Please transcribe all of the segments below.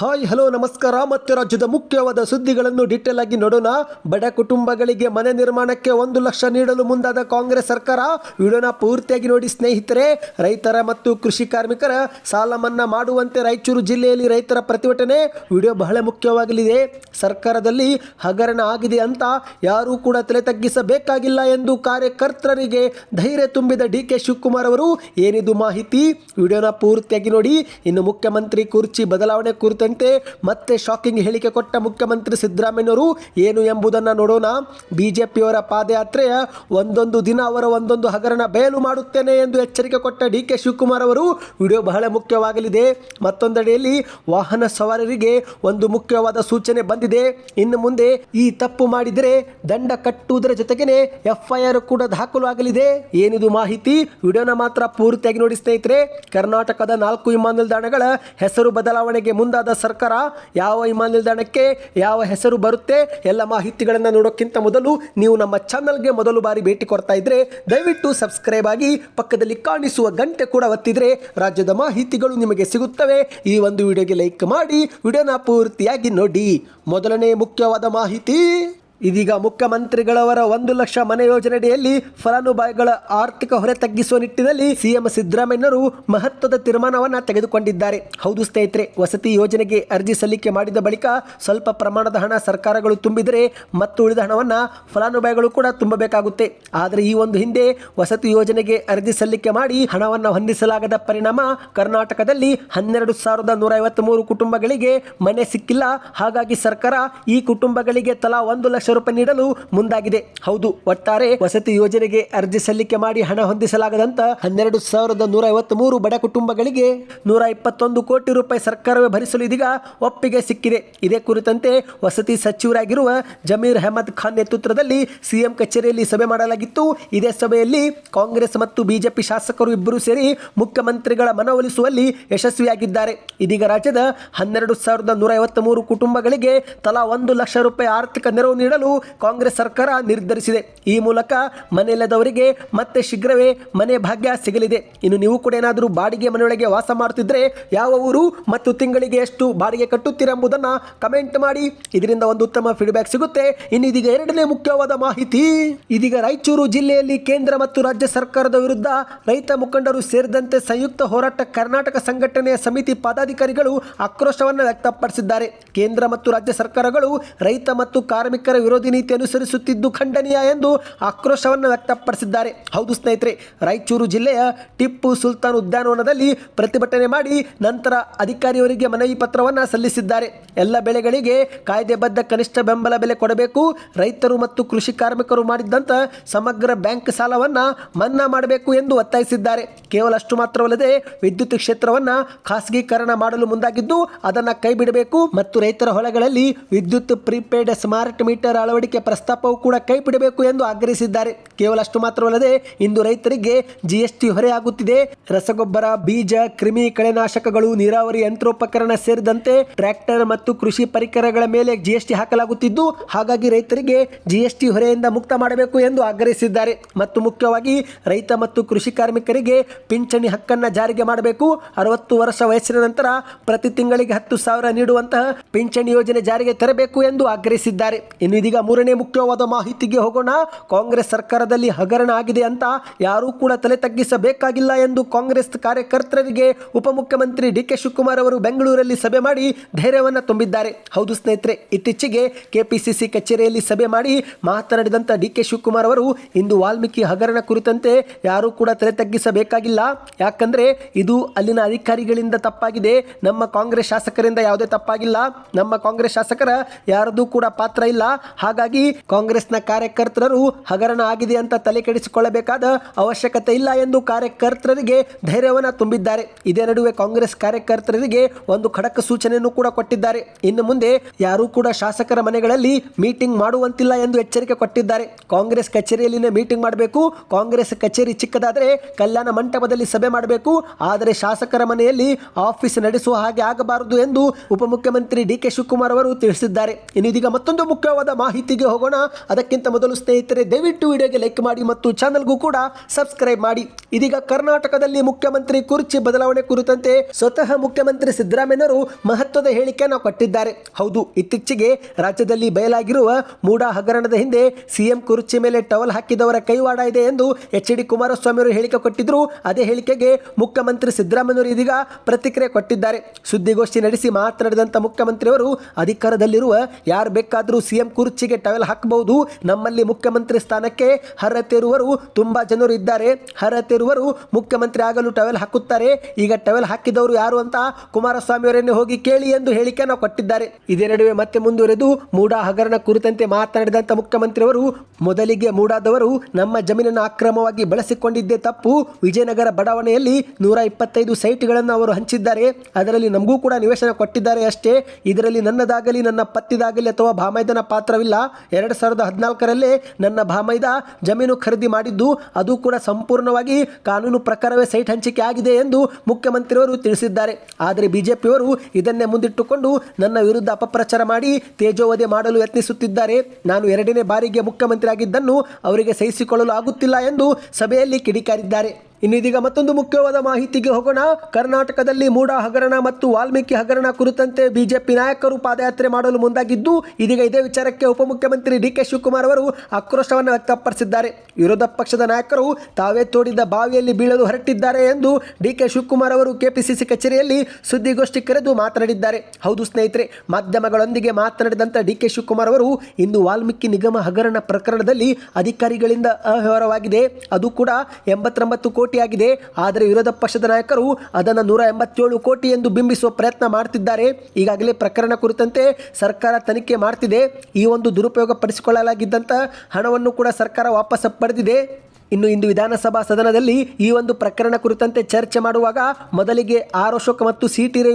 Hi, hello, ನಮಸ್ಕಾರ. ಮತ್ತು ರಾಜ್ಯದ ಮುಖ್ಯವಾದ ಸುದ್ದಿಗಳನ್ನು ಡೀಟೇಲ್ ಆಗಿ ನೋಡೋಣ. ಬಡ ಕುಟುಂಬಗಳಿಗೆ ಮನೆ ನಿರ್ಮಾಣಕ್ಕೆ ಒಂದು ಲಕ್ಷ ನೀಡಲು ಮುಂದಾದ ಕಾಂಗ್ರೆಸ್ ಸರ್ಕಾರ. ವಿಡಿಯೋನ ಪೂರ್ತಿಯಾಗಿ ನೋಡಿ ಸ್ನೇಹಿತರೆ. ರೈತರ ಮತ್ತು ಕೃಷಿ ಕಾರ್ಮಿಕರ ಸಾಲ ಮನ್ನಾ ಮಾಡುವಂತೆ ರಾಯಚೂರು ಜಿಲ್ಲೆಯಲ್ಲಿ ರೈತರ ಪ್ರತಿಭಟನೆ ವಿಡಿಯೋ ಬಹಳ ಮುಖ್ಯವಾಗಲಿದೆ. ಸರ್ಕಾರದಲ್ಲಿ ಹಗರಣ ಆಗಿದೆ ಅಂತ ಯಾರೂ ಕೂಡ ತಲೆ ತಗ್ಗಿಸಬೇಕಾಗಿಲ್ಲ ಎಂದು ಕಾರ್ಯಕರ್ತರಿಗೆ ಧೈರ್ಯ ತುಂಬಿದ ಡಿ ಕೆ ಶಿವಕುಮಾರ್ ಅವರು ಏನಿದು ಮಾಹಿತಿ? ವಿಡಿಯೋನ ಪೂರ್ತಿಯಾಗಿ ನೋಡಿ. ಇನ್ನು ಮುಖ್ಯಮಂತ್ರಿ ಕುರ್ಚಿ ಬದಲಾವಣೆ ಕುರಿತಂತೆ ಮತ್ತೆ ಶಾಕಿಂಗ್ ಹೇಳಿಕೆ ಕೊಟ್ಟ ಮುಖ್ಯಮಂತ್ರಿ ಸಿದ್ದರಾಮಯ್ಯವರು ಏನು ಎಂಬುದನ್ನು ನೋಡೋಣ. ಬಿಜೆಪಿಯವರ ಪಾದಯಾತ್ರೆಯ ಒಂದೊಂದು ದಿನ ಅವರ ಒಂದೊಂದು ಹಗರಣ ಬಯಲು ಮಾಡುತ್ತೇನೆ ಎಂದು ಎಚ್ಚರಿಕೆ ಕೊಟ್ಟ ಡಿ ಕೆ ಶಿವಕುಮಾರ್ ಅವರು. ವಿಡಿಯೋ ಬಹಳ ಮುಖ್ಯವಾಗಲಿದೆ. ಮತ್ತೊಂದೆಡೆಯಲ್ಲಿ ವಾಹನ ಸವಾರರಿಗೆ ಒಂದು ಮುಖ್ಯವಾದ ಸೂಚನೆ ಬಂದಿದೆ. ಇನ್ನು ಮುಂದೆ ಈ ತಪ್ಪು ಮಾಡಿದರೆ ದಂಡ ಕಟ್ಟುವುದರ ಜೊತೆಗೇನೆ ಎಫ್ಐಆರ್ ಕೂಡ ದಾಖಲು ಆಗಲಿದೆ. ಏನಿದು ಮಾಹಿತಿ? ವಿಡಿಯೋನ ಮಾತ್ರ ಪೂರ್ತಿಯಾಗಿ ನೋಡಿ ಸ್ನೇಹಿತರೆ, ಕರ್ನಾಟಕದ ನಾಲ್ಕು ವಿಮಾನ ನಿಲ್ದಾಣಗಳ ಹೆಸರು ಬದಲಾವಣೆಗೆ ಮುಂದಾದ ಸರ್ಕಾರ ಯಾವ ವಿಮಾನ ನಿಲ್ದಾಣಕ್ಕೆ ಯಾವ ಹೆಸರು ಬರುತ್ತೆ ಎಲ್ಲ ಮಾಹಿತಿಗಳನ್ನು ನೋಡೋಕ್ಕಿಂತ ಮೊದಲು ನೀವು ನಮ್ಮ ಚಾನಲ್ಗೆ ಮೊದಲು ಬಾರಿ ಭೇಟಿ ಕೊಡ್ತಾ ಇದ್ರೆ ದಯವಿಟ್ಟು ಸಬ್ಸ್ಕ್ರೈಬ್ ಆಗಿ ಪಕ್ಕದಲ್ಲಿ ಕಾಣಿಸುವ ಗಂಟೆ ಕೂಡ ಒತ್ತಿದ್ರೆ ರಾಜ್ಯದ ಮಾಹಿತಿಗಳು ನಿಮಗೆ ಸಿಗುತ್ತವೆ. ಈ ಒಂದು ವಿಡಿಯೋಗೆ ಲೈಕ್ ಮಾಡಿ, ವಿಡಿಯೋನ ಪೂರ್ತಿಯಾಗಿ ನೋಡಿ. ಮೊದಲನೇ ಮುಖ್ಯವಾದ ಮಾಹಿತಿ. ಇದೀಗ ಮುಖ್ಯಮಂತ್ರಿಗಳವರ ಒಂದು ಲಕ್ಷ ಮನೆ ಯೋಜನೆಯಡಿಯಲ್ಲಿ ಫಲಾನುಭವಿಗಳ ಆರ್ಥಿಕ ಹೊರೆ ತಗ್ಗಿಸುವ ನಿಟ್ಟಿನಲ್ಲಿ ಸಿಎಂ ಸಿದ್ದರಾಮಯ್ಯನವರು ಮಹತ್ವದ ತೀರ್ಮಾನವನ್ನು ತೆಗೆದುಕೊಂಡಿದ್ದಾರೆ. ಹೌದು ಸ್ನೇಹಿತರೆ, ವಸತಿ ಯೋಜನೆಗೆ ಅರ್ಜಿ ಸಲ್ಲಿಕೆ ಮಾಡಿದ ಬಳಿಕ ಸ್ವಲ್ಪ ಪ್ರಮಾಣದ ಹಣ ಸರ್ಕಾರಗಳು ತುಂಬಿದರೆ ಮತ್ತು ಉಳಿದ ಹಣವನ್ನು ಫಲಾನುಭವಿಗಳು ಕೂಡ ತುಂಬಬೇಕಾಗುತ್ತೆ. ಆದರೆ ಈ ಒಂದು ಹಿಂದೆ ವಸತಿ ಯೋಜನೆಗೆ ಅರ್ಜಿ ಸಲ್ಲಿಕೆ ಮಾಡಿ ಹಣವನ್ನು ಹೊಂದಿಸಲಾಗದ ಪರಿಣಾಮ ಕರ್ನಾಟಕದಲ್ಲಿ ಹನ್ನೆರಡು ಸಾವಿರದ ನೂರ ಮೂರು ಕುಟುಂಬಗಳಿಗೆ ಮನೆ ಸಿಕ್ಕಿಲ್ಲ. ಹಾಗಾಗಿ ಸರ್ಕಾರ ಈ ಕುಟುಂಬಗಳಿಗೆ ತಲಾ ಒಂದು ಲಕ್ಷ ರೂಪಾಯಿ ನೀಡಲು ಮುಂದಾಗಿದೆ. ಹೌದು, ಒಟ್ಟಾರೆ ವಸತಿ ಯೋಜನೆಗೆ ಅರ್ಜಿ ಸಲ್ಲಿಕೆ ಮಾಡಿ ಹಣ ಹೊಂದಿಸಲಾಗದಂತ ಹನ್ನೆರಡು ಸಾವಿರದ ನೂರ ಮೂರು ಬಡ ಕುಟುಂಬಗಳಿಗೆ ನೂರ ಇಪ್ಪತ್ತೊಂದು ಕೋಟಿ ರೂಪಾಯಿ ಸರ್ಕಾರವೇ ಭರಿಸಲು ಇದೀಗ ಒಪ್ಪಿಗೆ ಸಿಕ್ಕಿದೆ. ಇದೇ ಕುರಿತಂತೆ ವಸತಿ ಸಚಿವರಾಗಿರುವ ಜಮೀರ್ ಅಹಮದ್ ಖಾನ್ ನೇತೃತ್ವದಲ್ಲಿ ಸಿಎಂ ಕಚೇರಿಯಲ್ಲಿ ಸಭೆ ಮಾಡಲಾಗಿತ್ತು. ಇದೇ ಸಭೆಯಲ್ಲಿ ಕಾಂಗ್ರೆಸ್ ಮತ್ತು ಬಿಜೆಪಿ ಶಾಸಕರು ಇಬ್ಬರು ಸೇರಿ ಮುಖ್ಯಮಂತ್ರಿಗಳ ಮನವೊಲಿಸುವಲ್ಲಿ ಯಶಸ್ವಿಯಾಗಿದ್ದಾರೆ. ಇದೀಗ ರಾಜ್ಯದ ಹನ್ನೆರಡು ಸಾವಿರದ ನೂರ ಐವತ್ತ್ ಮೂರು ಕುಟುಂಬಗಳಿಗೆ ತಲಾ ಒಂದು ಲಕ್ಷ ರೂಪಾಯಿ ಆರ್ಥಿಕ ನೆರವು ನೀಡಲು ಕಾಂಗ್ರೆಸ್ ಸರ್ಕಾರ ನಿರ್ಧರಿಸಿದೆ. ಈ ಮೂಲಕ ಮನೆಯಿಲ್ಲದವರಿಗೆ ಮತ್ತೆ ಶೀಘ್ರವೇ ಮನೆ ಭಾಗ್ಯ ಸಿಗಲಿದೆ. ಇನ್ನು ನೀವು ಕೂಡ ಏನಾದರೂ ಬಾಡಿಗೆ ಮನೆಯೊಳಗೆ ವಾಸ ಮಾಡುತ್ತಿದ್ದರೆ ಯಾವ ಊರು ಮತ್ತು ತಿಂಗಳಿಗೆ ಎಷ್ಟು ಬಾಡಿಗೆ ಕಟ್ಟುತ್ತೀರಾ ಎಂಬುದನ್ನು ಕಮೆಂಟ್ ಮಾಡಿ. ಇದರಿಂದ ಒಂದು ಉತ್ತಮ ಫೀಡ್ಬ್ಯಾಕ್ ಸಿಗುತ್ತೆ. ಇನ್ನು ಇದೀಗ ಎರಡನೇ ಮುಖ್ಯವಾದ ಮಾಹಿತಿ. ಇದೀಗ ರಾಯಚೂರು ಜಿಲ್ಲೆಯಲ್ಲಿ ಕೇಂದ್ರ ಮತ್ತು ರಾಜ್ಯ ಸರ್ಕಾರದ ವಿರುದ್ಧ ರೈತ ಮುಖಂಡರು ಸೇರಿದಂತೆ ಸಂಯುಕ್ತ ಹೋರಾಟ ಕರ್ನಾಟಕ ಸಂಘಟನೆಯ ಸಮಿತಿ ಪದಾಧಿಕಾರಿಗಳು ಆಕ್ರೋಶವನ್ನು ವ್ಯಕ್ತಪಡಿಸಿದ್ದಾರೆ. ಕೇಂದ್ರ ಮತ್ತು ರಾಜ್ಯ ಸರ್ಕಾರಗಳು ರೈತ ಮತ್ತು ಕಾರ್ಮಿಕರ ವಿರೋಧಿ ನೀತಿ ಅನುಸರಿಸುತ್ತಿದ್ದು ಖಂಡನೀಯ ಎಂದು ಆಕ್ರೋಶವನ್ನು ವ್ಯಕ್ತಪಡಿಸಿದ್ದಾರೆ. ಹೌದು ಸ್ನೇಹಿತರೆ, ರಾಯಚೂರು ಜಿಲ್ಲೆಯ ಟಿಪ್ಪು ಸುಲ್ತಾನ್ ಉದ್ಯಾನವನದಲ್ಲಿ ಪ್ರತಿಭಟನೆ ಮಾಡಿ ನಂತರ ಅಧಿಕಾರಿಯವರಿಗೆ ಮನವಿ ಪತ್ರವನ್ನು ಸಲ್ಲಿಸಿದ್ದಾರೆ. ಎಲ್ಲ ಬೆಳೆಗಳಿಗೆ ಕಾಯ್ದೆಬದ್ಧ ಕನಿಷ್ಠ ಬೆಂಬಲ ಬೆಲೆ ಕೊಡಬೇಕು. ರೈತರು ಮತ್ತು ಕೃಷಿ ಕಾರ್ಮಿಕರು ಮಾಡಿದ್ದಂಥ ಸಮಗ್ರ ಬ್ಯಾಂಕ್ ಸಾಲವನ್ನು ಮನ್ನಾ ಮಾಡಬೇಕು ಎಂದು ಒತ್ತಾಯಿಸಿದ್ದಾರೆ. ಕೇವಲ ಅಷ್ಟು ಮಾತ್ರವಲ್ಲದೆ ವಿದ್ಯುತ್ ಕ್ಷೇತ್ರವನ್ನು ಖಾಸಗೀಕರಣ ಮಾಡಲು ಮುಂದಾಗಿದ್ದು, ಅದನ್ನು ಕೈಬಿಡಬೇಕು ಮತ್ತು ರೈತರ ಹೊಲಗಳಲ್ಲಿ ವಿದ್ಯುತ್ ಪ್ರೀಪೇಡ್ ಸ್ಮಾರ್ಟ್ ಮೀಟರ್ ಅಳವಡಿಕೆ ಪ್ರಸ್ತಾಪವು ಕೂಡ ಕೈಬಿಡಬೇಕು ಎಂದು ಆಗ್ರಹಿಸಿದ್ದಾರೆ. ಕೇವಲ ಅಷ್ಟು ಮಾತ್ರವಲ್ಲದೆ ಇಂದು ರೈತರಿಗೆ ಜಿಎಸ್ಟಿ ಹೊರೆಯಾಗುತ್ತಿದೆ. ರಸಗೊಬ್ಬರ, ಬೀಜ, ಕ್ರಿಮಿ ಕಳೆನಾಶಕಗಳು, ನೀರಾವರಿ ಯಂತ್ರೋಪಕರಣ ಸೇರಿದಂತೆ ಟ್ರ್ಯಾಕ್ಟರ್ ಮತ್ತು ಕೃಷಿ ಪರಿಕರಗಳ ಮೇಲೆ ಜಿಎಸ್ಟಿ ಹಾಕಲಾಗುತ್ತಿದ್ದು, ಹಾಗಾಗಿ ರೈತರಿಗೆ ಜಿಎಸ್ಟಿ ಹೊರೆಯಿಂದ ಮುಕ್ತ ಮಾಡಬೇಕು ಎಂದು ಆಗ್ರಹಿಸಿದ್ದಾರೆ. ಮತ್ತು ಮುಖ್ಯವಾಗಿ ರೈತ ಮತ್ತು ಕೃಷಿ ಕಾರ್ಮಿಕರಿಗೆ ಪಿಂಚಣಿ ಹಕ್ಕನ್ನು ಜಾರಿಗೆ ಮಾಡಬೇಕು. ಅರವತ್ತು ವರ್ಷ ವಯಸ್ಸಿನ ನಂತರ ಪ್ರತಿ ತಿಂಗಳಿಗೆ ಹತ್ತು ಸಾವಿರ ನೀಡುವಂತಹ ಪಿಂಚಣಿ ಯೋಜನೆ ಜಾರಿಗೆ ತರಬೇಕು ಎಂದು ಆಗ್ರಹಿಸಿದ್ದಾರೆ. ಇನ್ನು ಇದೀಗ ಮೂರನೇ ಮುಖ್ಯವಾದ ಮಾಹಿತಿಗೆ ಹೋಗೋಣ. ಕಾಂಗ್ರೆಸ್ ಸರ್ಕಾರದಲ್ಲಿ ಹಗರಣ ಆಗಿದೆ ಅಂತ ಯಾರೂ ಕೂಡ ತಲೆ ತಗ್ಗಿಸಬೇಕಾಗಿಲ್ಲ ಎಂದು ಕಾಂಗ್ರೆಸ್ ಕಾರ್ಯಕರ್ತರಿಗೆ ಉಪಮುಖ್ಯಮಂತ್ರಿ ಡಿ ಕೆ ಶಿವಕುಮಾರ್ ಅವರು ಬೆಂಗಳೂರಲ್ಲಿ ಸಭೆ ಮಾಡಿ ಧೈರ್ಯವನ್ನು ತುಂಬಿದ್ದಾರೆ. ಹೌದು ಸ್ನೇಹಿತರೆ, ಇತ್ತೀಚೆಗೆ ಕೆಪಿಸಿಸಿ ಕಚೇರಿಯಲ್ಲಿ ಸಭೆ ಮಾಡಿ ಮಾತನಾಡಿದಂಥ ಡಿ ಕೆ ಶಿವಕುಮಾರ್ ಅವರು, ಇಂದು ವಾಲ್ಮೀಕಿ ಹಗರಣ ಕುರಿತಂತೆ ಯಾರೂ ಕೂಡ ತಲೆ ತಗ್ಗಿಸಬೇಕಾಗಿಲ್ಲ. ಯಾಕಂದ್ರೆ ಇದು ಅಲ್ಲಿನ ಅಧಿಕಾರಿಗಳಿಂದ ತಪ್ಪಾಗಿದೆ. ನಮ್ಮ ಕಾಂಗ್ರೆಸ್ ಶಾಸಕರಿಂದ ಯಾವುದೇ ತಪ್ಪಾಗಿಲ್ಲ. ನಮ್ಮ ಕಾಂಗ್ರೆಸ್ ಶಾಸಕರ ಯಾರದೂ ಕೂಡ ಪಾತ್ರ ಇಲ್ಲ. ಹಾಗಾಗಿ ಕಾಂಗ್ರೆಸ್ನ ಕಾರ್ಯಕರ್ತರು ಹಗರಣ ಆಗಿದೆ ಅಂತ ತಲೆ ಕೆಡಿಸಿಕೊಳ್ಳಬೇಕಾದ ಅವಶ್ಯಕತೆ ಇಲ್ಲ ಎಂದು ಕಾರ್ಯಕರ್ತರಿಗೆ ಧೈರ್ಯವನ್ನು ತುಂಬಿದ್ದಾರೆ. ಇದೇ ನಡುವೆ ಕಾಂಗ್ರೆಸ್ ಕಾರ್ಯಕರ್ತರಿಗೆ ಒಂದು ಖಡಕ್ ಸೂಚನೆಯನ್ನು ಕೂಡ ಕೊಟ್ಟಿದ್ದಾರೆ. ಇನ್ನು ಮುಂದೆ ಯಾರೂ ಕೂಡ ಶಾಸಕರ ಮನೆಗಳಲ್ಲಿ ಮೀಟಿಂಗ್ ಮಾಡುವಂತಿಲ್ಲ ಎಂದು ಎಚ್ಚರಿಕೆ ಕೊಟ್ಟಿದ್ದಾರೆ. ಕಾಂಗ್ರೆಸ್ ಕಚೇರಿಯಲ್ಲಿನೇ ಮೀಟಿಂಗ್ ಮಾಡಬೇಕು. ಕಾಂಗ್ರೆಸ್ ಕಚೇರಿ ಚಿಕ್ಕದಾದರೆ ಕಲ್ಯಾಣ ಮಂಟಪದಲ್ಲಿ ಸಭೆ ಮಾಡಬೇಕು. ಆದರೆ ಶಾಸಕರ ಮನೆಯಲ್ಲಿ ಆಫೀಸ್ ನಡೆಸುವ ಹಾಗೆ ಆಗಬಾರದು ಎಂದು ಉಪಮುಖ್ಯಮಂತ್ರಿ ಡಿ ಕೆ ಶಿವಕುಮಾರ್ ಅವರು ತಿಳಿಸಿದ್ದಾರೆ. ಇನ್ನು ಇದೀಗ ಮತ್ತೊಂದು ಮುಖ್ಯವಾದ ಮಾಹಿತಿಗೆ ಹೋಗೋಣ. ಅದಕ್ಕಿಂತ ಮೊದಲು ಸ್ನೇಹಿತರೆ, ದಯವಿಟ್ಟು ವಿಡಿಯೋಗೆ ಲೈಕ್ ಮಾಡಿ ಮತ್ತು ಚಾನಲ್ಗೂ ಕೂಡ ಸಬ್ಸ್ಕ್ರೈಬ್ ಮಾಡಿ. ಇದೀಗ ಕರ್ನಾಟಕದಲ್ಲಿ ಮುಖ್ಯಮಂತ್ರಿ ಕುರ್ಚಿ ಬದಲಾವಣೆ ಕುರಿತಂತೆ ಸ್ವತಃ ಮುಖ್ಯಮಂತ್ರಿ ಸಿದ್ದರಾಮಯ್ಯನವರು ಮಹತ್ವದ ಹೇಳಿಕೆಯನ್ನು ಕೊಟ್ಟಿದ್ದಾರೆ. ಹೌದು, ಇತ್ತೀಚೆಗೆ ರಾಜ್ಯದಲ್ಲಿ ಬಯಲಾಗಿರುವ ಮೂಡಾ ಹಗರಣದ ಹಿಂದೆ ಸಿಎಂ ಕುರ್ಚಿ ಮೇಲೆ ಟವಲ್ ಹಾಕಿದವರ ಕೈವಾಡ ಇದೆ ಎಂದು ಎಚ್ ಡಿ ಕುಮಾರಸ್ವಾಮಿ ಅವರು ಹೇಳಿಕೆ ಕೊಟ್ಟಿದ್ರು ಅದೇ ಹೇಳಿಕೆಗೆ ಮುಖ್ಯಮಂತ್ರಿ ಸಿದ್ದರಾಮಯ್ಯವರು ಇದೀಗ ಪ್ರತಿಕ್ರಿಯೆ ಕೊಟ್ಟಿದ್ದಾರೆ. ಸುದ್ದಿಗೋಷ್ಠಿ ನಡೆಸಿ ಮಾತನಾಡಿದಂಥ ಮುಖ್ಯಮಂತ್ರಿಯವರು, ಅಧಿಕಾರದಲ್ಲಿರುವ ಯಾರು ಬೇಕಾದರೂ ಸಿಎಂ ಕುರ್ಚಿಗೆ ಟವೆಲ್ ಹಾಕಬಹುದು ನಮ್ಮಲ್ಲಿ ಮುಖ್ಯಮಂತ್ರಿ ಸ್ಥಾನಕ್ಕೆ ಹರತೆರುವರು ತುಂಬ ಜನರು ಇದ್ದಾರೆ. ಹರತೆರುವರು ಮುಖ್ಯಮಂತ್ರಿ ಆಗಲು ಟವೆಲ್ ಹಾಕುತ್ತಾರೆ. ಈಗ ಟವೆಲ್ ಹಾಕಿದವರು ಯಾರು ಅಂತ ಕುಮಾರಸ್ವಾಮಿ ಅವರನ್ನೇ ಹೋಗಿ ಕೇಳಿ ಎಂದು ಹೇಳಿಕೆಯನ್ನು ಕೊಟ್ಟಿದ್ದಾರೆ. ಇದೇ ನಡುವೆ ಮತ್ತೆ ಮುಂದುವರೆದು ಮೂಡಾ ಹಗರಣ ಕುರಿತಂತೆ ಮಾತನಾಡಿದಂಥ ಮುಖ್ಯಮಂತ್ರಿಯವರು, ಮೊದಲಿಗೆ ಮೂಡಾದವರು ನಮ್ಮ ಜಮೀನನ್ನು ಅಕ್ರಮವಾಗಿ ಬಳಸಿಕೊಂಡಿದ್ದೇ ತಪ್ಪು. ವಿಜಯನಗರ ಬಡಾವಣೆಯಲ್ಲಿ ನೂರ ಇಪ್ಪತ್ತೈದು ಸೈಟ್ಗಳನ್ನು ಅವರು ಹಂಚಿದ್ದಾರೆ. ಅದರಲ್ಲಿ ನಮಗೂ ಕೂಡ ನಿವೇಶನ ಕೊಟ್ಟಿದ್ದಾರೆ ಅಷ್ಟೇ. ಇದರಲ್ಲಿ ನನ್ನದಾಗಲಿ, ನನ್ನ ಪತ್ತಿದಾಗಲಿ ಅಥವಾ ಭಾಮೈದನ ಪಾತ್ರವಿಲ್ಲ ಎರಡು ಸಾವಿರದ ಹದಿನಾಲ್ಕರಲ್ಲಿ ನನ್ನ ಭಾಮೈದ ಜಮೀನು ಖರೀದಿ ಮಾಡಿದ್ದು, ಅದು ಕೂಡ ಸಂಪೂರ್ಣವಾಗಿ ಕಾನೂನು ಪ್ರಕಾರವೇ ಸೈಟ್ ಹಂಚಿಕೆ ಆಗಿದೆ ಎಂದು ಮುಖ್ಯಮಂತ್ರಿಯವರು ತಿಳಿಸಿದ್ದಾರೆ. ಆದರೆ ಬಿಜೆಪಿಯವರು ಇದನ್ನೇ ಮುಂದಿಟ್ಟುಕೊಂಡು ನನ್ನ ವಿರುದ್ಧ ಅಪಪ್ರಚಾರ ಮಾಡಿ ತೇಜೋವಧೆ ಮಾಡಲು ಯತ್ನಿಸುತ್ತಿದ್ದಾರೆ. ನಾನು ಎರಡನೇ ಬಾರಿಗೆ ಮುಖ್ಯಮಂತ್ರಿ ಆಗಿದ್ದನ್ನು ಅವರಿಗೆ ಸಹಿಸಿಕೊಳ್ಳಲು ಆಗುತ್ತಿಲ್ಲ ಎಂದು ಸಭೆಯಲ್ಲಿ ಕಿಡಿಕಾರಿದ್ದಾರೆ. ಇನ್ನು ಇದೀಗ ಮತ್ತೊಂದು ಮುಖ್ಯವಾದ ಮಾಹಿತಿಗೆ ಹೋಗೋಣ. ಕರ್ನಾಟಕದಲ್ಲಿ ಮೂಡಾ ಹಗರಣ ಮತ್ತು ವಾಲ್ಮೀಕಿ ಹಗರಣ ಕುರಿತಂತೆ ಬಿಜೆಪಿ ನಾಯಕರು ಪಾದಯಾತ್ರೆ ಮಾಡಲು ಮುಂದಾಗಿದ್ದು, ಇದೀಗ ಇದೇ ವಿಚಾರಕ್ಕೆ ಉಪಮುಖ್ಯಮಂತ್ರಿ ಡಿ ಕೆ ಶಿವಕುಮಾರ್ ಅವರು ಆಕ್ರೋಶವನ್ನು ವ್ಯಕ್ತಪಡಿಸಿದ್ದಾರೆ. ವಿರೋಧ ಪಕ್ಷದ ನಾಯಕರು ತಾವೇ ತೋಡಿದ ಬಾವಿಯಲ್ಲಿ ಬೀಳಲು ಹೊರಟಿದ್ದಾರೆ ಎಂದು ಡಿ ಕೆ ಶಿವಕುಮಾರ್ ಅವರು ಕೆಪಿಸಿಸಿ ಕಚೇರಿಯಲ್ಲಿ ಸುದ್ದಿಗೋಷ್ಠಿ ಕರೆದು ಮಾತನಾಡಿದ್ದಾರೆ. ಹೌದು ಸ್ನೇಹಿತರೆ, ಮಾಧ್ಯಮಗಳೊಂದಿಗೆ ಮಾತನಾಡಿದಂಥ ಡಿ ಕೆ ಶಿವಕುಮಾರ್ ಅವರು ಇಂದು ವಾಲ್ಮೀಕಿ ನಿಗಮ ಹಗರಣ ಪ್ರಕರಣದಲ್ಲಿ ಅಧಿಕಾರಿಗಳಿಂದ ಅವ್ಯವಹಾರವಾಗಿದೆ ಅದು ಕೂಡ ಎಂಬತ್ತೊಂಬತ್ತು ಕೋಟಿ ಆಗಿದೆ ಆದರೆ ವಿರೋಧ ಪಕ್ಷದ ನಾಯಕರು ಅದನ್ನು ನೂರ ಎಂಬತ್ತೇಳು ಕೋಟಿ ಎಂದು ಬಿಂಬಿಸುವ ಪ್ರಯತ್ನ ಮಾಡುತ್ತಿದ್ದಾರೆ ಈಗಾಗಲೇ ಪ್ರಕರಣ ಕುರಿತಂತೆ ಸರ್ಕಾರ ತನಿಖೆ ಮಾಡ್ತಿದೆ. ಈ ಒಂದು ದುರುಪಯೋಗ ಪಡಿಸಿಕೊಳ್ಳಲಾಗಿದ್ದಂಥ ಹಣವನ್ನು ಕೂಡ ಸರ್ಕಾರ ವಾಪಸ್ ಪಡೆದಿದೆ. ಇನ್ನು ಇಂದು ವಿಧಾನಸಭಾ ಸದನದಲ್ಲಿ ಈ ಒಂದು ಪ್ರಕರಣ ಕುರಿತಂತೆ ಚರ್ಚೆ ಮಾಡುವಾಗ ಮೊದಲಿಗೆ ಆರ್ ಅಶೋಕ್ ಮತ್ತು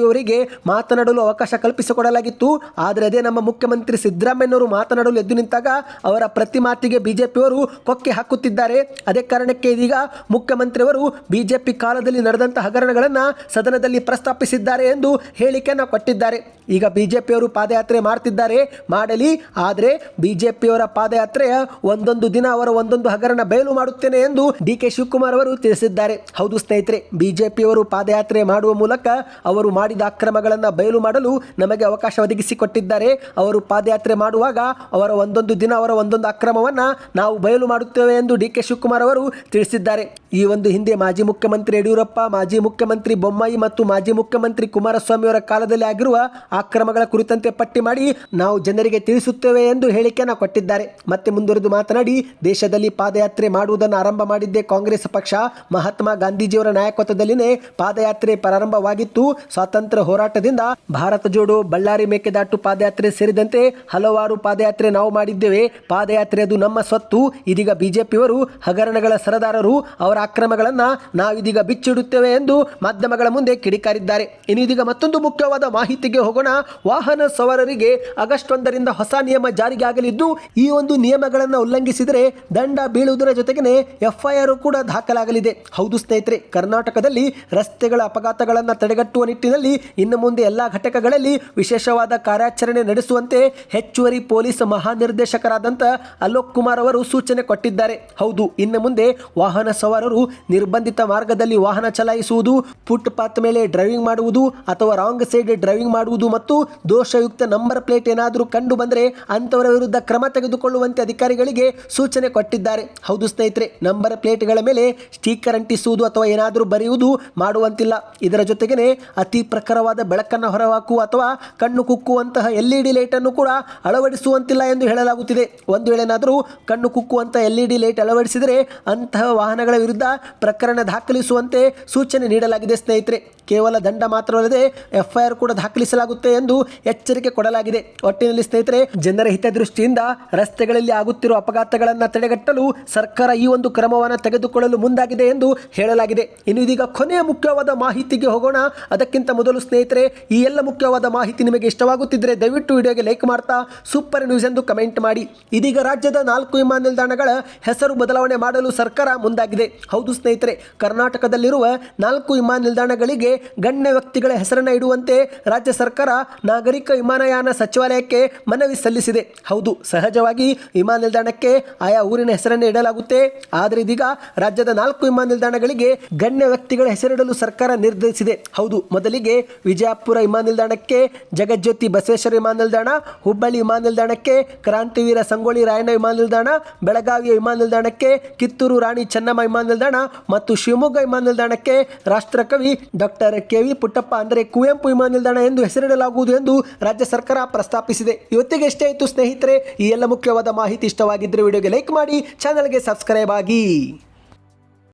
ಅವರಿಗೆ ಮಾತನಾಡಲು ಅವಕಾಶ ಕಲ್ಪಿಸಿಕೊಡಲಾಗಿತ್ತು. ಆದರೆ ಅದೇ ನಮ್ಮ ಮುಖ್ಯಮಂತ್ರಿ ಸಿದ್ದರಾಮಯ್ಯನವರು ಮಾತನಾಡಲು ಎದ್ದು ನಿಂತಾಗ ಅವರ ಪ್ರತಿ ಮಾತಿಗೆ ಬಿಜೆಪಿಯವರು ಕೊಕ್ಕೆ ಹಾಕುತ್ತಿದ್ದಾರೆ. ಅದೇ ಕಾರಣಕ್ಕೆ ಇದೀಗ ಮುಖ್ಯಮಂತ್ರಿಯವರು ಬಿಜೆಪಿ ಕಾಲದಲ್ಲಿ ನಡೆದಂತಹ ಹಗರಣಗಳನ್ನು ಸದನದಲ್ಲಿ ಪ್ರಸ್ತಾಪಿಸಿದ್ದಾರೆ ಎಂದು ಹೇಳಿಕೆಯನ್ನು ಕೊಟ್ಟಿದ್ದಾರೆ. ಈಗ ಬಿಜೆಪಿಯವರು ಪಾದಯಾತ್ರೆ ಮಾಡ್ತಿದ್ದಾರೆ, ಮಾಡಲಿ. ಆದರೆ ಬಿಜೆಪಿಯವರ ಪಾದಯಾತ್ರೆಯ ಒಂದೊಂದು ದಿನ ಅವರ ಒಂದೊಂದು ಹಗರಣ ಬಯಲು ಮಾಡುತ್ತೇನೆ ಎಂದು ಡಿ ಕೆ ಶಿವಕುಮಾರ್ ಅವರು ತಿಳಿಸಿದ್ದಾರೆ. ಹೌದು ಸ್ನೇಹಿತರೆ ಬಿಜೆಪಿಯವರು ಪಾದಯಾತ್ರೆ ಮಾಡುವ ಮೂಲಕ ಅವರು ಮಾಡಿದ ಅಕ್ರಮಗಳನ್ನು ಬಯಲು ಮಾಡಲು ನಮಗೆ ಅವಕಾಶ ಒದಗಿಸಿಕೊಟ್ಟಿದ್ದಾರೆ. ಅವರು ಪಾದಯಾತ್ರೆ ಮಾಡುವಾಗ ಅವರ ಒಂದೊಂದು ದಿನ ಅವರ ಒಂದೊಂದು ಅಕ್ರಮವನ್ನು ನಾವು ಬಯಲು ಮಾಡುತ್ತೇವೆ ಎಂದು ಡಿ ಕೆ ಶಿವಕುಮಾರ್ ಅವರು ತಿಳಿಸಿದ್ದಾರೆ. ಈ ಒಂದು ಹಿಂದೆ ಮಾಜಿ ಮುಖ್ಯಮಂತ್ರಿ ಯಡಿಯೂರಪ್ಪ, ಮಾಜಿ ಮುಖ್ಯಮಂತ್ರಿ ಬೊಮ್ಮಾಯಿ ಮತ್ತು ಮಾಜಿ ಮುಖ್ಯಮಂತ್ರಿ ಕುಮಾರಸ್ವಾಮಿ ಅವರ ಕಾಲದಲ್ಲಿ ಆಗಿರುವ ಅಕ್ರಮಗಳ ಕುರಿತಂತೆ ಪಟ್ಟಿ ಮಾಡಿ ನಾವು ಜನರಿಗೆ ತಿಳಿಸುತ್ತೇವೆ ಎಂದು ಹೇಳಿಕೆಯನ್ನು ಕೊಟ್ಟಿದ್ದಾರೆ. ಮತ್ತೆ ಮುಂದುವರೆದು ಮಾತನಾಡಿ, ದೇಶದಲ್ಲಿ ಪಾದಯಾತ್ರೆ ಮಾಡುವುದನ್ನು ಆರಂಭ ಮಾಡಿದ್ದೇ ಕಾಂಗ್ರೆಸ್ ಪಕ್ಷ. ಮಹಾತ್ಮ ಗಾಂಧೀಜಿಯವರ ನಾಯಕತ್ವದಲ್ಲಿನೇ ಪಾದಯಾತ್ರೆ ಪ್ರಾರಂಭವಾಗಿತ್ತು. ಸ್ವಾತಂತ್ರ್ಯ ಹೋರಾಟದಿಂದ ಭಾರತ ಜೋಡೋ ಬಳ್ಳಾರಿ ಮೇಕೆದಾಟು ಪಾದಯಾತ್ರೆ ಸೇರಿದಂತೆ ಹಲವಾರು ಪಾದಯಾತ್ರೆ ನಾವು ಮಾಡಿದ್ದೇವೆ. ಪಾದಯಾತ್ರೆ ಅದು ನಮ್ಮ ಸ್ವತ್ತು. ಇದೀಗ ಬಿಜೆಪಿಯವರು, ಹಗರಣಗಳ ಸರದಾರರು, ಅವರ ಅಕ್ರಮಗಳನ್ನ ನಾವಿದೀಗ ಬಿಚ್ಚಿಡುತ್ತೇವೆ ಎಂದು ಮಾಧ್ಯಮಗಳ ಮುಂದೆ ಕಿಡಿಕಾರಿದ್ದಾರೆ. ಇನ್ನು ಇದೀಗ ಮತ್ತೊಂದು ಮುಖ್ಯವಾದ ಮಾಹಿತಿಗೆ ಹೋಗೋಣ. ವಾಹನ ಸವಾರರಿಗೆ ಆಗಸ್ಟ್ ಒಂದರಿಂದ ಹೊಸ ನಿಯಮ ಜಾರಿಗೆ ಆಗಲಿದ್ದು ಈ ಒಂದು ನಿಯಮಗಳನ್ನು ಉಲ್ಲಂಘಿಸಿದರೆ ದಂಡ ಬೀಳುವುದರ ಜೊತೆಗೇನೆ ಎಫ್ಐಆರ್ ಕೂಡ ದಾಖಲಾಗಲಿದೆ. ಹೌದು ಸ್ನೇಹಿತರೆ, ಕರ್ನಾಟಕದಲ್ಲಿ ರಸ್ತೆಗಳ ಅಪಘಾತಗಳನ್ನು ತಡೆಗಟ್ಟುವ ನಿಟ್ಟಿನಲ್ಲಿ ಇನ್ನು ಮುಂದೆ ಎಲ್ಲ ಘಟಕಗಳಲ್ಲಿ ವಿಶೇಷವಾದ ಕಾರ್ಯಾಚರಣೆ ನಡೆಸುವಂತೆ ಹೆಚ್ಚುವರಿ ಪೊಲೀಸ್ ಮಹಾನಿರ್ದೇಶಕರಾದಂಥ ಅಲೋಕ್ ಕುಮಾರ್ ಅವರು ಸೂಚನೆ ಕೊಟ್ಟಿದ್ದಾರೆ. ಹೌದು, ಇನ್ನು ಮುಂದೆ ವಾಹನ ಸವಾರರು ನಿರ್ಬಂಧಿತ ಮಾರ್ಗದಲ್ಲಿ ವಾಹನ ಚಲಾಯಿಸುವುದು, ಫುಟ್ಪಾತ್ ಮೇಲೆ ಡ್ರೈವಿಂಗ್ ಮಾಡುವುದು ಅಥವಾ ರಾಂಗ್ ಸೈಡ್ ಡ್ರೈವಿಂಗ್ ಮಾಡುವುದು ಮತ್ತು ದೋಷಯುಕ್ತ ನಂಬರ್ ಪ್ಲೇಟ್ ಏನಾದರೂ ಕಂಡು ಬಂದರೆ ಅಂಥವರ ವಿರುದ್ಧ ಕ್ರಮ ತೆಗೆದುಕೊಳ್ಳುವಂತೆ ಅಧಿಕಾರಿಗಳಿಗೆ ಸೂಚನೆ ಕೊಟ್ಟಿದ್ದಾರೆ. ಹೌದು ಸ್ನೇಹಿತರೆ ನಂಬರ್ ಪ್ಲೇಟ್ಗಳ ಮೇಲೆ ಸ್ಟಿಕ್ಕರ್ ಅಂಟಿಸುವುದು ಅಥವಾ ಏನಾದರೂ ಬರೆಯುವುದು ಮಾಡುವಂತಿಲ್ಲ. ಇದರ ಜೊತೆಗೇನೆ ಅತಿ ಪ್ರಖರವಾದ ಬೆಳಕನ್ನು ಹೊರಹಾಕುವ ಅಥವಾ ಕಣ್ಣು ಕುಕ್ಕುವಂತಹ ಎಲ್ ಇ ಡಿ ಲೈಟನ್ನು ಕೂಡ ಅಳವಡಿಸುವಂತಿಲ್ಲ ಎಂದು ಹೇಳಲಾಗುತ್ತಿದೆ. ಒಂದು ವೇಳೆನಾದರೂ ಕಣ್ಣು ಕುಕ್ಕುವಂತಹ ಎಲ್ ಇ ಡಿ ಲೈಟ್ ಅಳವಡಿಸಿದರೆ ಅಂತಹ ವಾಹನಗಳ ವಿರುದ್ಧ ಪ್ರಕರಣ ದಾಖಲಿಸುವಂತೆ ಸೂಚನೆ ನೀಡಲಾಗಿದೆ ಸ್ನೇಹಿತರೆ. ಕೇವಲ ದಂಡ ಮಾತ್ರವಲ್ಲದೆ ಎಫ್ಐಆರ್ ಕೂಡ ದಾಖಲಿಸಲಾಗುತ್ತೆ ಎಂದು ಎಚ್ಚರಿಕೆ ಕೊಡಲಾಗಿದೆ. ಒಟ್ಟಿನಲ್ಲಿ ಸ್ನೇಹಿತರೆ ಜನರ ಹಿತದೃಷ್ಟಿಯಿಂದ ರಸ್ತೆಗಳಲ್ಲಿ ಆಗುತ್ತಿರುವ ಅಪಘಾತಗಳನ್ನು ತಡೆಗಟ್ಟಲು ಸರ್ಕಾರ ಈ ಒಂದು ಕ್ರಮವನ್ನು ತೆಗೆದುಕೊಳ್ಳಲು ಮುಂದಾಗಿದೆ ಎಂದು ಹೇಳಲಾಗಿದೆ. ಇನ್ನು ಇದೀಗ ಕೊನೆಯ ಮುಖ್ಯವಾದ ಮಾಹಿತಿಗೆ ಹೋಗೋಣ. ಅದಕ್ಕಿಂತ ಮೊದಲು ಸ್ನೇಹಿತರೆ, ಈ ಎಲ್ಲ ಮುಖ್ಯವಾದ ಮಾಹಿತಿ ನಿಮಗೆ ಇಷ್ಟವಾಗುತ್ತಿದ್ದರೆ ದಯವಿಟ್ಟು ವಿಡಿಯೋಗೆ ಲೈಕ್ ಮಾಡ್ತಾ, ಸೂಪರ್ ನ್ಯೂಸ್ ಎಂದು ಕಮೆಂಟ್ ಮಾಡಿ. ಇದೀಗ ರಾಜ್ಯದ ನಾಲ್ಕು ವಿಮಾನ ನಿಲ್ದಾಣಗಳ ಹೆಸರು ಬದಲಾವಣೆ ಮಾಡಲು ಸರ್ಕಾರ ಮುಂದಾಗಿದೆ. ಹೌದು ಸ್ನೇಹಿತರೆ, ಕರ್ನಾಟಕದಲ್ಲಿರುವ ನಾಲ್ಕು ವಿಮಾನ ನಿಲ್ದಾಣಗಳಿಗೆ ಗಣ್ಯ ವ್ಯಕ್ತಿಗಳ ಹೆಸರನ್ನು ಇಡುವಂತೆ ರಾಜ್ಯ ಸರ್ಕಾರ ನಾಗರಿಕ ವಿಮಾನಯಾನ ಸಚಿವಾಲಯಕ್ಕೆ ಮನವಿ ಸಲ್ಲಿಸಿದೆ. ಹೌದು, ಸಹಜವಾಗಿ ವಿಮಾನ ನಿಲ್ದಾಣಕ್ಕೆ ಆಯಾ ಊರಿನ ಹೆಸರನ್ನು ಇಡಲಾಗುತ್ತೆ. ಆದರೆ ಇದೀಗ ರಾಜ್ಯದ ನಾಲ್ಕು ವಿಮಾನ ನಿಲ್ದಾಣಗಳಿಗೆ ಗಣ್ಯ ವ್ಯಕ್ತಿಗಳ ಹೆಸರಿಡಲು ಸರ್ಕಾರ ನಿರ್ಧರಿಸಿದೆ. ಹೌದು, ಮೊದಲಿಗೆ ವಿಜಯಪುರ ವಿಮಾನ ನಿಲ್ದಾಣಕ್ಕೆ, ಜಗಜ್ಯೋತಿ ಬಸವೇಶ್ವರ ವಿಮಾನ ನಿಲ್ದಾಣ, ಹುಬ್ಬಳ್ಳಿ ವಿಮಾನ ನಿಲ್ದಾಣಕ್ಕೆ, ಕ್ರಾಂತಿವೀರ ಸಂಗೊಳ್ಳಿ ರಾಯಣ್ಣ ವಿಮಾನ ನಿಲ್ದಾಣ, ಬೆಳಗಾವಿಯ ವಿಮಾನ ನಿಲ್ದಾಣಕ್ಕೆ, ಕಿತ್ತೂರು ರಾಣಿ ಚೆನ್ನಮ್ಮ ವಿಮಾನ ನಿಲ್ದಾಣ ಮತ್ತು ಶಿವಮೊಗ್ಗ ವಿಮಾನ ನಿಲ್ದಾಣಕ್ಕೆ ರಾಷ್ಟ್ರಕವಿ ಡಾಕ್ಟರ್ ಕೆ ವಿ ಪುಟ್ಟಪ್ಪ, ಅಂದರೆ ಕುವೆಂಪು ವಿಮಾನ ನಿಲ್ದಾಣ ಎಂದು ಹೆಸರಿಡಲಾಗುವುದು ಎಂದು ರಾಜ್ಯ ಸರ್ಕಾರ ಪ್ರಸ್ತಾಪಿಸಿದೆ. ಇವತ್ತಿಗೆ ಎಷ್ಟೇ ಆಯಿತು ಸ್ನೇಹಿತರೆ, ಈ ಎಲ್ಲ ಮುಖ್ಯವಾದ ಮಾಹಿತಿ ಇಷ್ಟವಾಗಿದ್ದರೆ ವಿಡಿಯೋಗೆ ಲೈಕ್ ಮಾಡಿ, ಚಾನಲ್ಗೆ ಸಬ್ಸ್ಕ್ರೈಬ್ ಆಗಿ